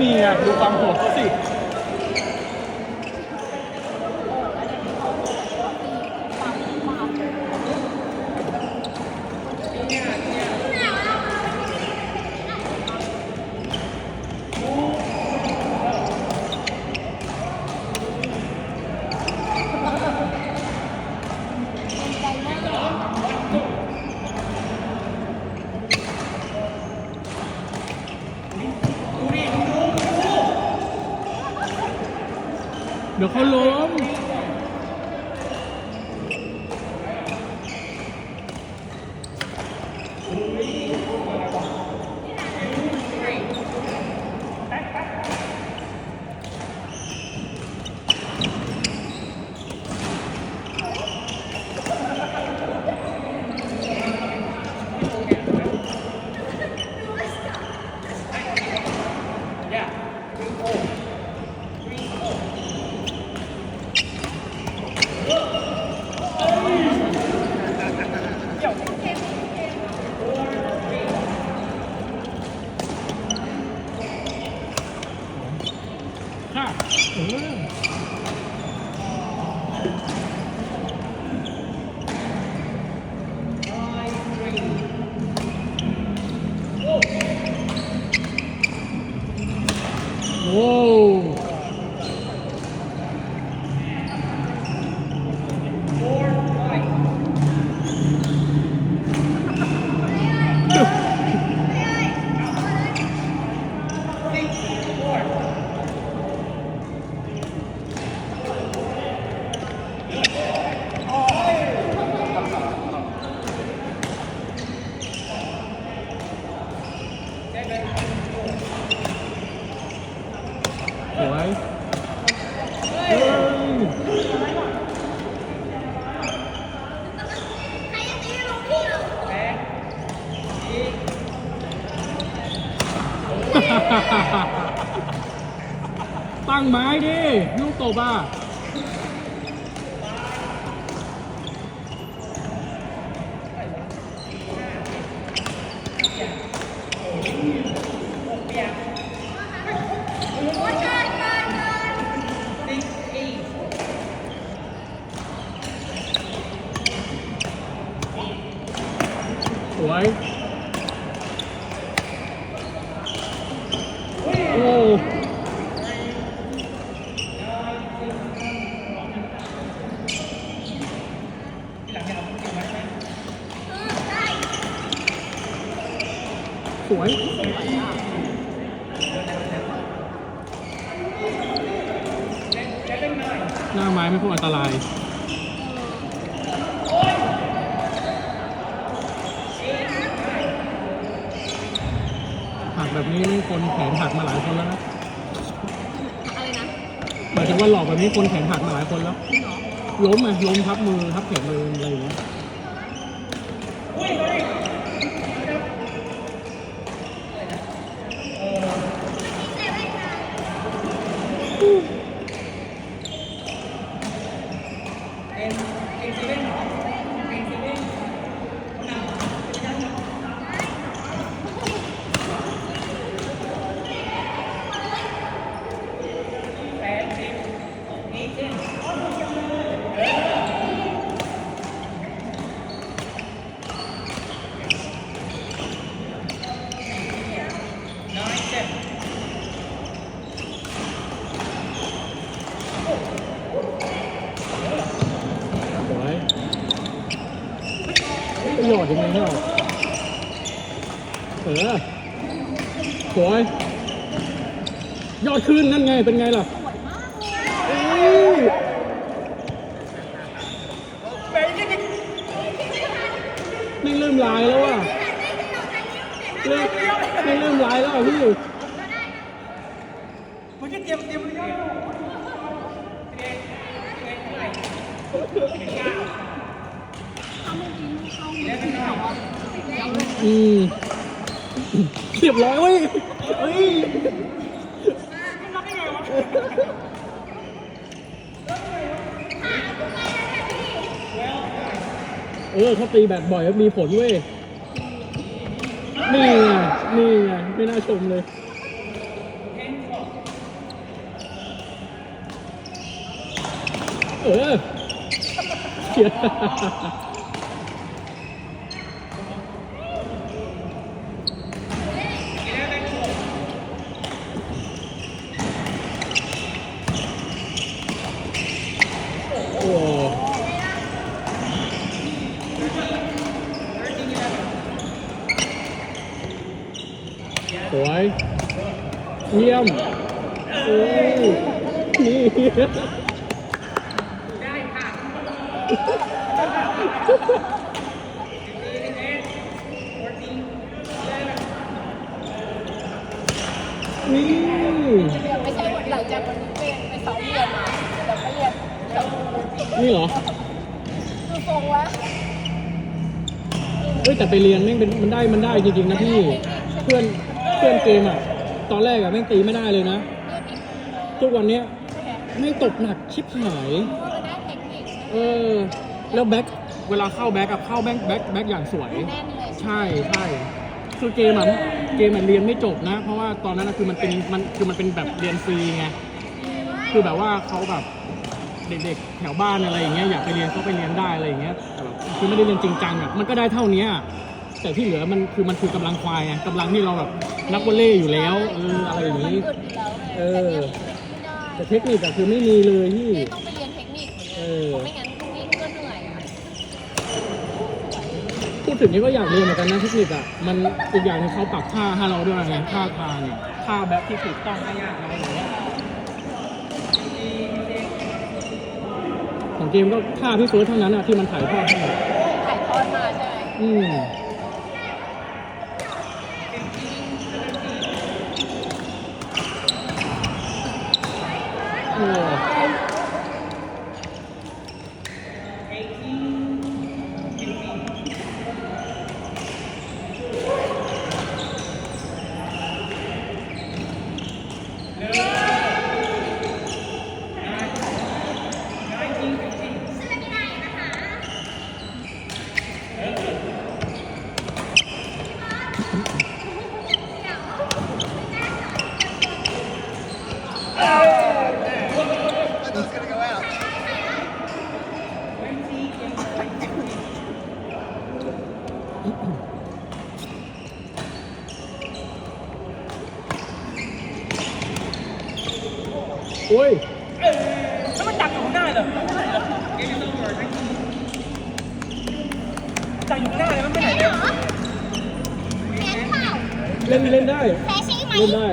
นี่ไงดูความโหดเขาสิเเดี๋ยวเขาล้มค่ะเออโว้ว สวยเฮ้ยตั้งไม้ดิลูกตบอะ สวยโอ้ สวยหน้าไม้ไม่พวกอันตรายหักแบบนี้นี่คนแขนหักมาหลายคนแล้วนะอะไรนะหมายถึงว่าหลอกแบบนี้คนแขนหักมาหลายคนแล้ว ล้มไงล้มทับมือทับแขนมืออะไรอย่างเงี้ยสวยประโยชน์ยังไงให้เราเออ สวยยอดขึ้นนั่นไงเป็นไงล่ะเอ้ยไม่งเริ่มลายแล้วอะเริ่มไม่งเริ่มลายแล้วอะพี่มันก็เตรียมเตรียมเยอะอืม เรียบร้อยเว้ยเฮ้ยเออเขาตีแบบบ่อยมีผลเว้ย นี่ไงนี่ไงไม่น่าชมเลยเออเขีย สวยเยี่ยมโอ้นี่นี่ไม่ใช่หลังจากวันนี้เป็นไปซ้อมเรียนมาแล้วก็เรียนกับนี่เหรอคือทรงแล้วเฮ้ยแต่ไปเรียนแม่งเป็นมันได้มันได้จริงๆนะพี่เพื่อน เพื่อนเกมอะ ตอนแรกอะแม่งตีไม่ได้เลยนะ ทุกวันเนี้ยแม่งตกหนักชิบหาย เออ แล้วแบ็คเวลาเข้าแบ็คอะเข้าแบ็คแบ็คแบ็คอย่างสวย ใช่ใช่คือเกมอะเกมมันเรียนไม่จบนะ เพราะว่าตอนนั้นอะคือมันเป็นมันคือมันเป็นแบบเรียนฟรีไงคือแบบว่าเขาแบบเด็กๆแถวบ้านอะไรอย่างเงี้ยอยากไปเรียนเขาไปเรียนได้อะไรอย่างเงี้ยแต่แบบคือไม่ได้เรียนจริงจังอะมันก็ได้เท่านี้ แต่ที่เหลือมันคือมันคือกำลังควายไงกำลังที่เราแบบนักวอลเลย์อยู่แล้วเอออะไรอย่างมันนี้หยุดอยู่แล้วไงเออ แต่แต่เนี่ยเทคนิคอะคือไม่มีเลยที่ไม่ต้องไปเรียนเทคนิคเหมือนเอกันอเพราะไม่งั้นพรุ่งนี้ก็เหนื่อยอะพูดถึงนี้ก็อยากเรียนเหมือนกันนะเทคนิคอะมันอีกอย่างหนึงเขาปรับท่าให้เราด้วยไงท่าทางเนี่ยท่าแบบที่ถูกต้องให้ยากอะไรอย่างเงี้ยของเกมก็ท่าพี่เฟิร์สเท่านั้นอะที่มันถ่ายทอดให้ถ่ายทอดมาใช่ไหมอืมเออโอ้ยถ้ามันดักอยู่ข้างหน้าเหรอดักอยู่ข้างหน้าเลยมันไม่ไหนเลยเล่นเล่นได้ แพ้ใช่ไหม เล่นได้